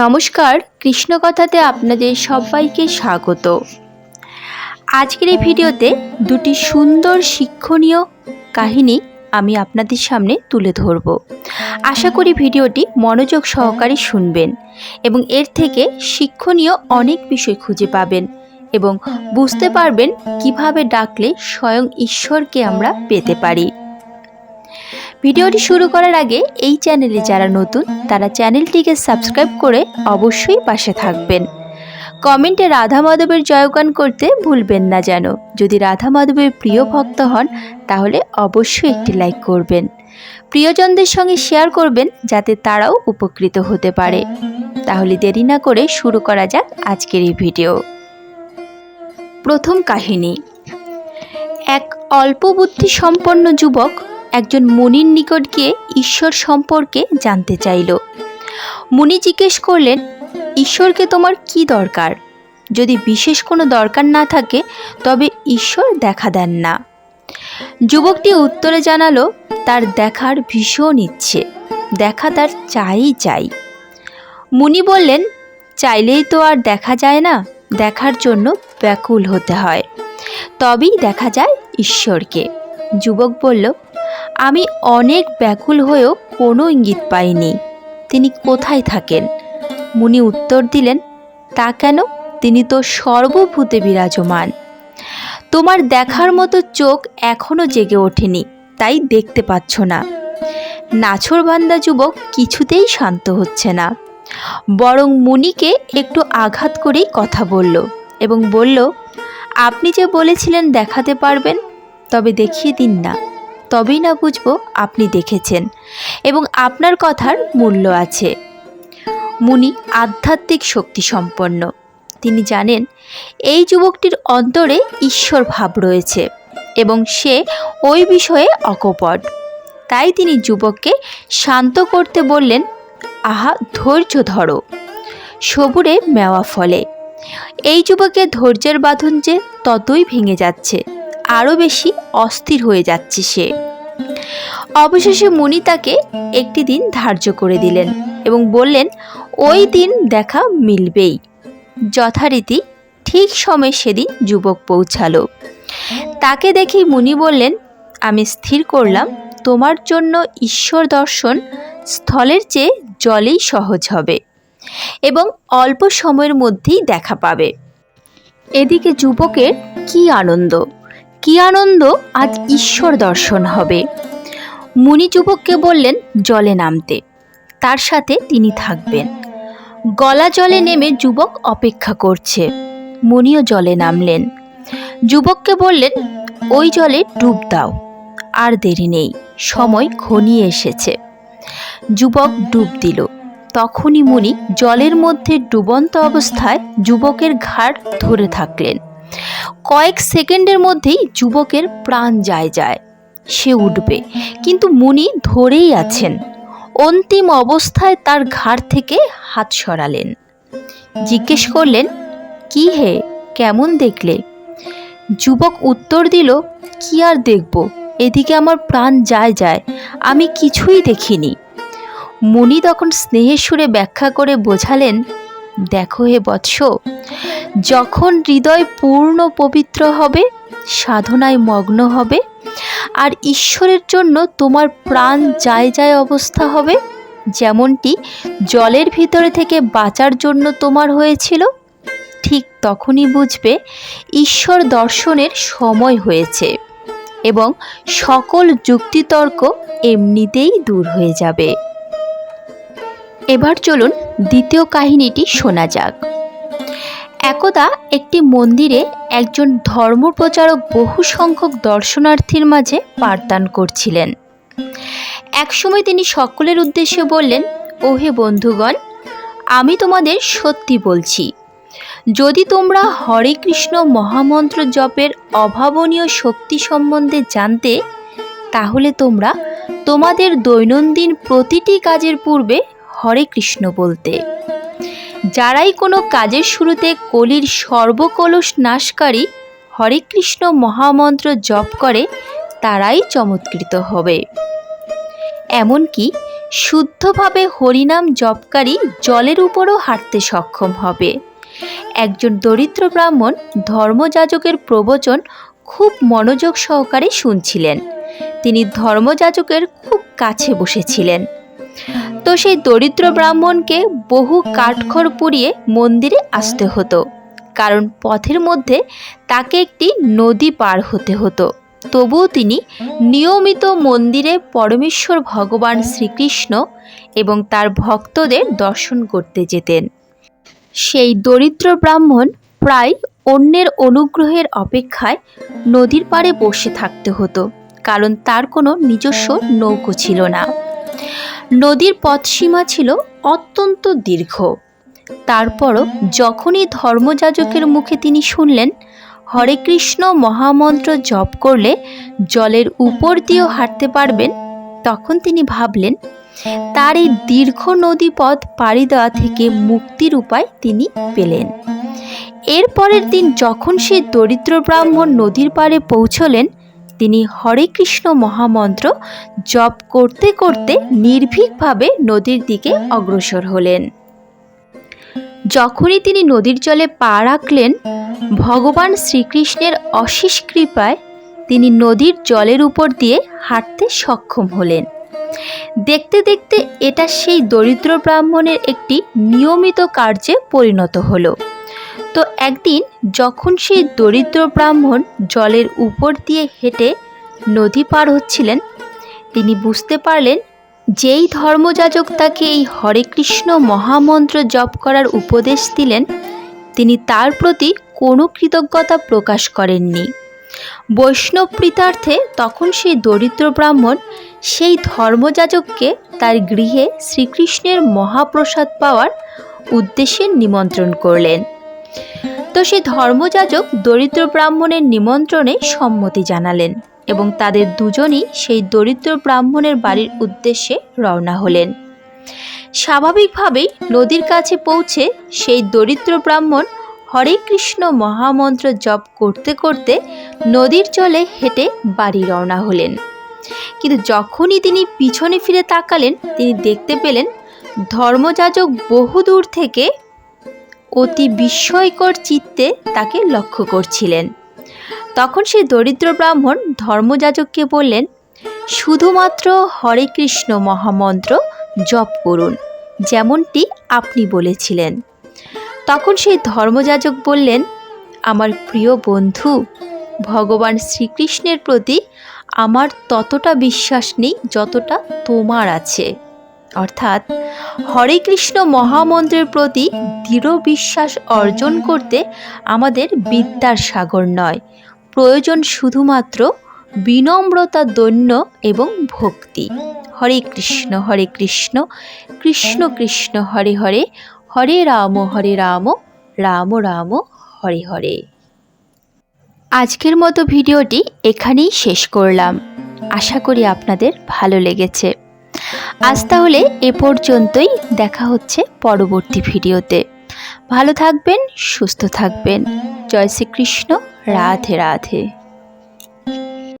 নমস্কার, কৃষ্ণকথাতে আপনাদের সবাইকে স্বাগত। আজকের এই ভিডিওতে দুটি সুন্দর শিক্ষণীয় কাহিনী আমি আপনাদের সামনে তুলে ধরব। আশা করি ভিডিওটি মনোযোগ সহকারে শুনবেন এবং এর থেকে শিক্ষণীয় অনেক বিষয় খুঁজে পাবেন এবং বুঝতে পারবেন কীভাবে ডাকলে স্বয়ং ঈশ্বরকে আমরা পেতে পারি। ভিডিওটি শুরু করার আগে এই চ্যানেলে যারা নতুন, তারা চ্যানেলটিকে সাবস্ক্রাইব করে অবশ্যই পাশে থাকবেন। কমেন্টে রাধা মাধবের জয়গান করতে ভুলবেন না যেন। যদি রাধা মাধবের প্রিয় ভক্ত হন, তাহলে অবশ্যই একটি লাইক করবেন। প্রিয়জনদের সঙ্গে শেয়ার করবেন, যাতে তারাও উপকৃত হতে পারে। তাহলে দেরি না করে শুরু করা যাক আজকের এই ভিডিও। প্রথম কাহিনী। এক অল্প বুদ্ধি সম্পন্ন যুবক একজন মুনির নিকট গিয়ে ঈশ্বর সম্পর্কে জানতে চাইল। মুনি জিজ্ঞেস করলেন, ঈশ্বরকে তোমার কি দরকার? যদি বিশেষ কোনো দরকার না থাকে, তবে ঈশ্বর দেখা দেন না। যুবকটি উত্তরে জানালো, তার দেখার ভীষণ ইচ্ছে, দেখা তার চাই চাই। মুনি বললেন, চাইলেই তো আর দেখা যায় না, দেখার জন্য ব্যাকুল হতে হয়, তবেই দেখা যায় ঈশ্বরকে। যুবক বলল আমি অনেক ব্যাকুল হয়েও কোনো ইঙ্গিত পাইনি। তিনি কোথায় থাকেন? মুনি উত্তর দিলেন, তা কেন? তিনি তো সর্বভূতে বিরাজমান। তোমার দেখার মতো চোখ এখনও জেগে ওঠেনি, তাই দেখতে পাচ্ছ না। নাছরবান্দা যুবক কিছুতেই শান্ত হচ্ছে না। বরং মুনিকে একটু আঘাত করেই কথা বলল এবং বলল, আপনি যে বলেছিলেন দেখাতে পারবেন, তবে দেখিয়ে দিন না। তবেই না বুঝব আপনি দেখেছেন এবং আপনার কথার মূল্য আছে। মুনি আধ্যাত্মিক শক্তি সম্পন্ন। তিনি জানেন, এই যুবকটির অন্তরে ঈশ্বর ভাব রয়েছে এবং সে ওই বিষয়ে অকপট। তাই তিনি যুবককে শান্ত করতে বললেন, আহা, ধৈর্য ধরো। সবুরে মেওয়া ফলে। এই যুবকের ধৈর্যের বাঁধন যে ততই ভেঙে যাচ্ছে। আরও বেশি অস্থির হয়ে যাচ্ছে সে। অবশেষে মুনি তাকে একটি দিন ধার্য করে দিলেন এবং বললেন, ওই দিন দেখা মিলবেই। যথারীতি ঠিক সময় সেদিন যুবক পৌঁছালো। তাকে দেখে মুনি বললেন, আমি স্থির করলাম, তোমার জন্য ঈশ্বর দর্শন স্থলের চেয়ে জলেই সহজ হবে এবং অল্প সময়ের মধ্যেই দেখা পাবে। এদিকে যুবকের কি আনন্দ! কি আনন্দ? আজ ঈশ্বর দর্শন হবে। মুনি যুবককে বললেন, জলে নামতে। তার সাথে তিনি থাকবেন। গলা জলে নেমে যুবক অপেক্ষা করছে। মুনিও জলে নামলেন। যুবককে বললেন, ওই জলে ডুব দাও। আর দেরি নেই, সময় ঘনিয়ে এসেছে। যুবক ডুব দিল। তখনই মুনি জলের মধ্যে ডুবন্ত অবস্থায় যুবকের ঘাড় ধরে থাকলেন। কয়েক সেকেন্ডের মধ্যেই যুবকের প্রাণ যায় যায়। সে উঠবে। কিন্তু মুনি ধরেই আছেন। অন্তিম অবস্থায় তার ঘাড় থেকে হাত সরালেন। জিজ্ঞেস করলেন, কি হে? কেমন দেখলে? যুবক উত্তর দিল, কি আর দেখব? এদিকে আমার প্রাণ যায় যায়। আমি কিছুই দেখিনি। মুনি তখন স্নেহের সুরে ব্যাখ্যা করে বোঝালেন, দেখো হে বৎস যখন হৃদয় পূর্ণ পবিত্র হবে, সাধনায় মগ্ন হবে, আর ঈশ্বরের জন্য তোমার প্রাণ যায় যায় অবস্থা হবে, যেমনটি জলের ভিতরে থেকে বাঁচার জন্য তোমার হয়েছিল, ঠিক তখনই বুঝবে ঈশ্বর দর্শনের সময় হয়েছে এবং সকল যুক্তিতর্ক এমনিতেই দূর হয়ে যাবে। এবার চলুন দ্বিতীয় কাহিনীটি শোনা যাক। একদা একটি মন্দিরে একজন ধর্মপ্রচারক বহু সংখ্যক দর্শনার্থীর মাঝে পাঠদান করছিলেন। একসময় তিনি সকলের উদ্দেশ্যে বললেন, ওহে বন্ধুগণ, আমি তোমাদের সত্যি বলছি, যদি তোমরা হরে কৃষ্ণ মহামন্ত্র জপের অভাবনীয় শক্তি সম্বন্ধে জানতে, তাহলে তোমরা তোমাদের দৈনন্দিন প্রতিটি কাজের পূর্বে হরে কৃষ্ণ বলতে। যারাই কোনো কাজের শুরুতে কলির সর্বকলস নাশকারী হরে কৃষ্ণ মহামন্ত্র জপ করে, তারাই চমৎকৃত হবে। এমনকি শুদ্ধভাবে হরিনাম জপকারী জলের উপরও হাঁটতে সক্ষম হবে। একজন দরিদ্র ব্রাহ্মণ ধর্মযাজকের প্রবচন খুব মনোযোগ সহকারে শুনছিলেন। তিনি ধর্মযাজকের খুব কাছে বসেছিলেন। তো সেই দরিদ্র ব্রাহ্মণকে বহু কাঠখড় পুড়িয়ে মন্দিরে আসতে হতো। কারণ পথের মধ্যে তাকে একটি নদী পার হতে হতো। তবুও তিনি নিয়মিত মন্দিরে পরমেশ্বর ভগবান শ্রীকৃষ্ণ এবং তার ভক্তদের দর্শন করতে যেতেন। সেই দরিদ্র ব্রাহ্মণ প্রায় অন্যের অনুগ্রহের অপেক্ষায় নদীর পাড়ে বসে থাকতে হতো, কারণ তার কোনো নিজস্ব নৌকো ছিল না। নদীর পথসীমা ছিল অত্যন্ত দীর্ঘ। তারপরও যখনই ধর্মযাজকের মুখে তিনি শুনলেন, হরে কৃষ্ণ মহামন্ত্র জপ করলে জলের উপর দিয়েও হাঁটতে পারবেন, তখন তিনি ভাবলেন, তার এই দীর্ঘ নদীপথ পাড়ি দেওয়া থেকে মুক্তির উপায় তিনি পেলেন। এরপরের দিন যখন সেই দরিদ্র ব্রাহ্মণ নদীর পাড়ে পৌঁছলেন তিনি হরে কৃষ্ণ মহামন্ত্র জপ করতে করতে নির্ভীকভাবে নদীর দিকে অগ্রসর হলেন। যখনই তিনি নদীর জলে পা রাখলেন, ভগবান শ্রীকৃষ্ণের অশেষ কৃপায় তিনি নদীর জলের উপর দিয়ে হাঁটতে সক্ষম হলেন। দেখতে দেখতে এটা সেই দরিদ্র ব্রাহ্মণের একটি নিয়মিত কার্যে পরিণত হলো। তো একদিন যখন সেই দরিদ্র ব্রাহ্মণ জলের উপর দিয়ে হেঁটে নদী পার হচ্ছিলেন, তিনি বুঝতে পারলেন যেই ধর্মযাজক তাকে এই হরে কৃষ্ণ মহামন্ত্র জপ করার উপদেশ দিলেন, তিনি তার প্রতি কোনো কৃতজ্ঞতা প্রকাশ করেননি। বৈষ্ণব প্রীতার্থে তখন সেই দরিদ্র ব্রাহ্মণ সেই ধর্মযাজককে তার গৃহে শ্রীকৃষ্ণের মহাপ্রসাদ পাওয়ার উদ্দেশ্যে নিমন্ত্রণ করলেন। তো ধর্মযাজক দরিদ্র ব্রাহ্মণের নিমন্ত্রণে সম্মতি জানালেন এবং তাদের দুজনই সেই দরিদ্র ব্রাহ্মণের বাড়ির উদ্দেশ্যে রওনা হলেন। স্বাভাবিকভাবেই নদীর কাছে পৌঁছে সেই দরিদ্র ব্রাহ্মণ হরে কৃষ্ণ মহামন্ত্র জপ করতে করতে নদীর জলে হেঁটে বাড়ি রওনা হলেন। কিন্তু যখনই তিনি পিছনে ফিরে তাকালেন, তিনি দেখতে পেলেন ধর্মযাজক বহুদূর থেকে অতি বিস্ময়কর চিত্তে তাকে লক্ষ্য করছিলেন। তখন সেই দরিদ্র ব্রাহ্মণ ধর্মযাজককে বললেন, শুধুমাত্র হরে কৃষ্ণ মহামন্ত্র জপ করুন, যেমনটি আপনি বলেছিলেন। তখন সেই ধর্মযাজক বললেন, আমার প্রিয় বন্ধু, ভগবান শ্রীকৃষ্ণের প্রতি আমার ততটা বিশ্বাস নেই যতটা তোমার আছে। অর্থাৎ হরে কৃষ্ণ মহামন্ত্রের প্রতি দৃঢ় বিশ্বাস অর্জন করতে আমাদের বিদ্যার সাগর নয়। প্রয়োজন শুধুমাত্র বিনম্রতা, দৈন্য এবং ভক্তি। হরে কৃষ্ণ হরে কৃষ্ণ কৃষ্ণ কৃষ্ণ, হরে হরে হরে রাম হরে রাম রাম রাম, হরে হরে। আজকের মতো ভিডিওটি এখানেই শেষ করলাম। আশা করি আপনাদের ভালো লেগেছে। আজ তাহলে এ পর্যন্তই। দেখা হচ্ছে পরবর্তী ভিডিওতে। ভালো থাকবেন, সুস্থ থাকবেন। জয় শ্রীকৃষ্ণ, রাধে রাধে।